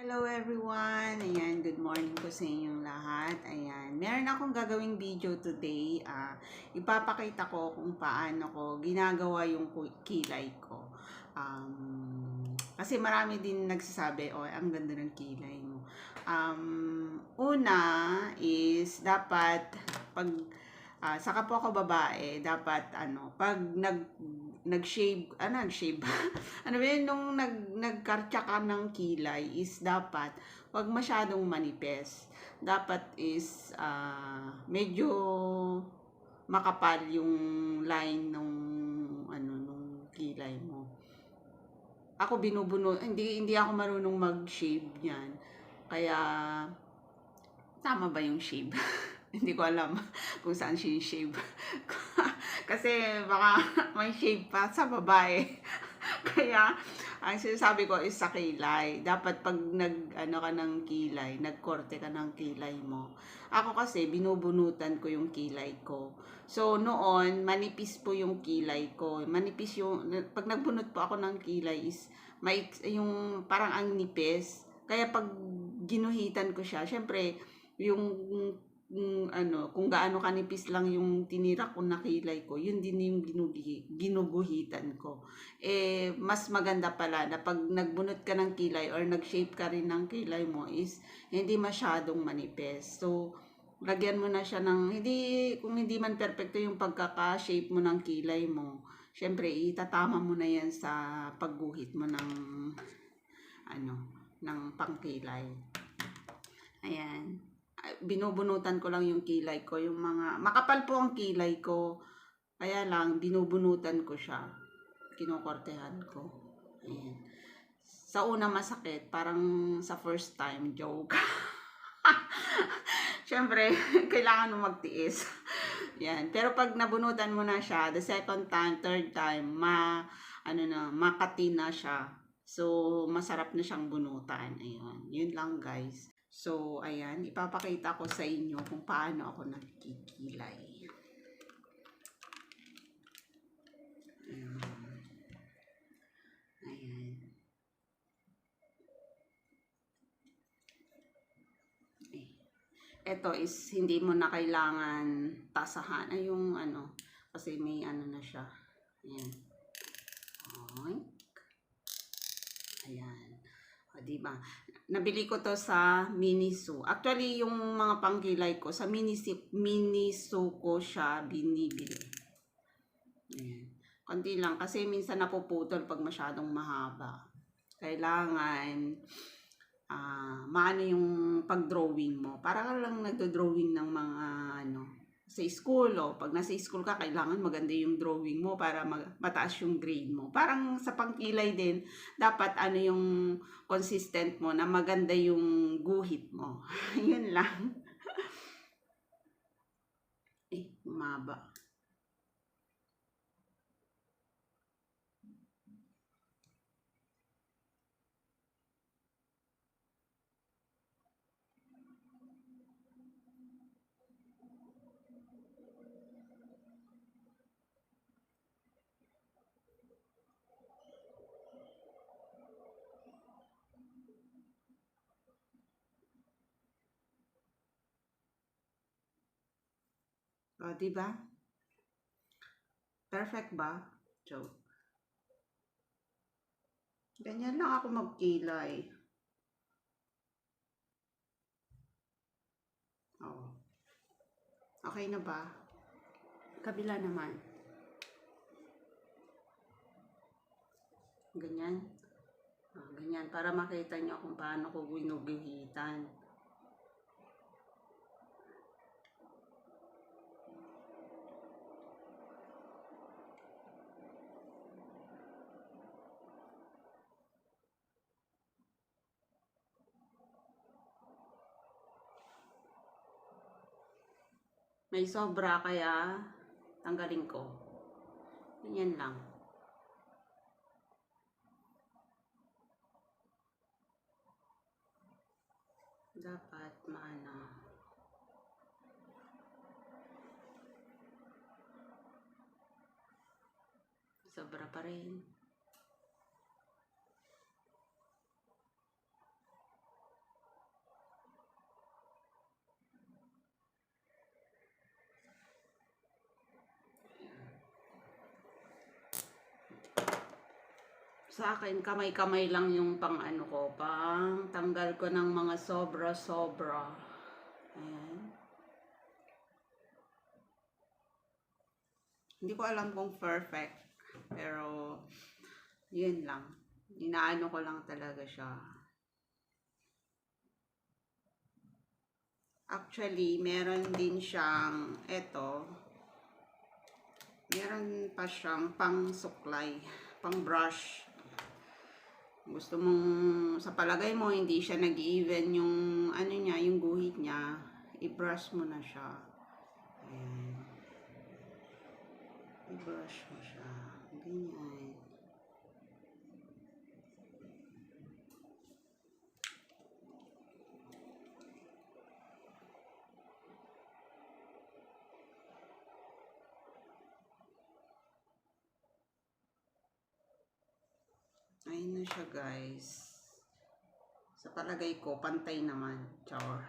Hello everyone! Ayan, good morning po sa inyong lahat. Ayan, meron akong gagawing video today. Ah, ipapakita ko kung paano ko ginagawa yung kilay ko. Um, kasi marami din nagsasabi, oh, ang ganda ng kilay mo. Um, una is dapat pag ah, saka po ako babae, dapat ano, pag nag nag-shave, ano, nag-shave, ano ba yun, nung nag, nagkartya ka ng kilay is dapat, wag masyadong manipes. Dapat is, ah, medyo makapal yung line nung, ano, nung kilay mo. Ako binubuno, hindi, hindi ako marunong mag-shave niyan. Kaya, tama ba yung shave? hindi ko alam kung saan shave. Kasi baka may shave pa sa babae. Kaya, ang sinasabi ko is sa kilay. Dapat pag nag, ano ka ng kilay, nagkorte ka ng kilay mo. Ako kasi, binubunutan ko yung kilay ko. So, noon, manipis po yung kilay ko. Manipis yung, pag nagbunot po ako ng kilay is, may, yung parang ang nipis. Kaya pag ginuhitan ko siya, syempre, yung mm, ano, kung gaano kanipis lang yung tinira ko na kilay ko, yun din yung ginugi, ginuguhitan ko. Eh, mas maganda pala na pag nagbunot ka ng kilay or nag-shape ka rin ng kilay mo is hindi masyadong manipis. So, lagyan mo na siya ng, hindi, kung hindi man perfecto yung pagkaka-shape mo ng kilay mo, syempre, itatama mo na yan sa pagguhit mo ng, ano, ng pangkilay. Ayan binubunutan ko lang yung kilay ko, yung mga, makapal po ang kilay ko, kaya lang, binubunutan ko siya, kinukortehan ko, ayan. Sa una masakit, parang sa first time, joke. Siyempre, kailangan mo magtiis. Yan. Pero pag nabunutan mo na siya, the second time, third time, ma, ano na, makati na siya. So, masarap na siyang bunutan. Ayun. Yun lang, guys. So, ayan, ipapakita ko sa inyo kung paano ako nagkikilay. Ayan. Ayan. Ito is hindi mo na kailangan tasahan. Ay, yung ano, kasi may ano na siya. Ayan. Oink. Diba? Nabili ko to sa Miniso. Actually, yung mga panggilay ko, sa Miniso, Miniso ko siya binibili. Ayan. Konti lang. Kasi minsan napuputol pag masyadong mahaba. Kailangan ah maano yung pag-drawing mo. Para lang nagdo-drawing ng mga ano, sa school o pag nasa school ka kailangan maganda yung drawing mo para mag- mataas yung grade mo. Parang sa pangkilay din dapat ano yung consistent mo na maganda yung guhit mo. Yun lang. eh, umaba. O, di ba? Perfect ba? Joke. Ganyan lang ako magkilay. Oo. Okay na ba? Kabila naman. Ganyan. Ah, ganyan. Para makita nyo kung paano ko ginuguhitan. May sobra kaya tanggalin ko. Ganyan lang. Dapat maano. Sobra pa rin. Sa akin, kamay-kamay lang yung pang ano ko, pang tanggal ko ng mga sobra-sobra. Ayan. Hindi ko alam kung perfect, pero yun lang. Inaano ko lang talaga siya. Actually, meron din siyang, eto, meron pa siyang pang suklay, pang brush. Gusto mong, sa palagay mo, hindi siya nag-even yung, ano niya, yung guhit niya, i-brush mo na siya. Ayan. I-brush mo siya. Ganyan. Ayun na siya guys. Sa palagay ko, pantay naman. Char.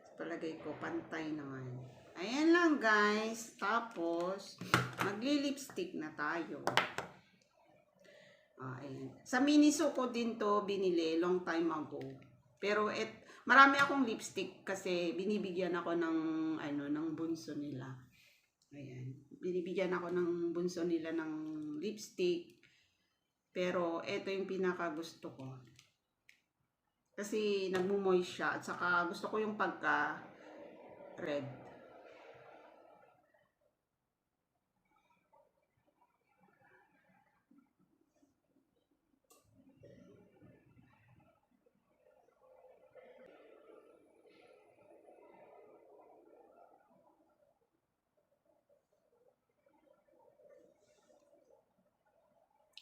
Sa palagay ko, pantay naman. Ayan lang guys. Tapos, magli-lipstick na tayo. Ah, ayan. Sa Miniso ko din to binili long time ago. Pero et, marami akong lipstick kasi binibigyan ako ng ano ng bunso nila. Ayan. Binibigyan ako ng bunso nila ng lipstick. Pero ito yung pinaka gusto ko. Kasi nagmo-moist siya at saka gusto ko yung pagka red.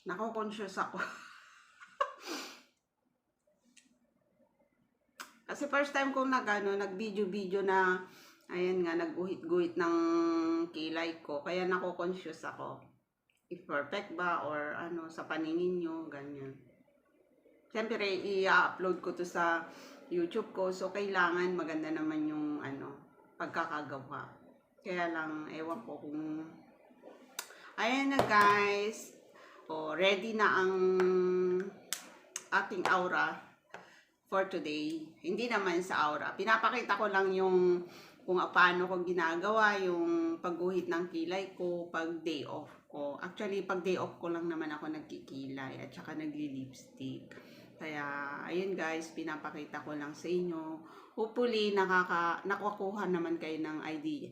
Nako-conscious ako. Kasi first time kong nag, ano, nag-video-video na, ayan nga, nag-guhit-guhit ng kilay ko. Kaya nako-conscious ako. If perfect ba or ano, sa paningin nyo, ganyan. Siyempre, i-upload ko to sa YouTube ko. So, kailangan maganda naman yung, ano, pagkakagawa. Kaya lang, ewan ko kung... Ayan na guys. O, ready na ang ating aura for today. Hindi naman sa aura. Pinapakita ko lang yung kung paano ko ginagawa yung pagguhit ng kilay ko pag day off ko. Actually, pag day off ko lang naman ako nagkikilay at saka nagli-lipstick. Kaya, ayun guys, pinapakita ko lang sa inyo. Hopefully, nakaka, nakukuha naman kayo ng idea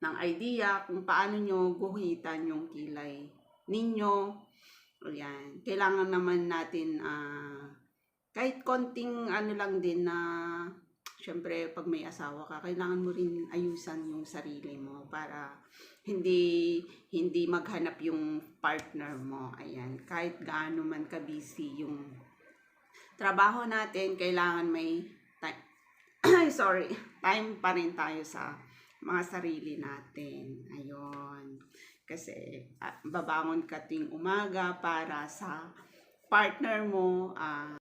ng idea kung paano nyo guhitan yung kilay ninyo. Ayan. Kailangan naman natin ah, kahit konting ano lang din na syempre pag may asawa ka, kailangan mo rin ayusan yung sarili mo para hindi hindi maghanap yung partner mo. Ayan. Kahit gaano man ka busy yung trabaho natin, kailangan may time sorry, time pa rin tayo sa mga sarili natin. Ayun. Kasi ah, babangon ka ting umaga para sa partner mo, ah,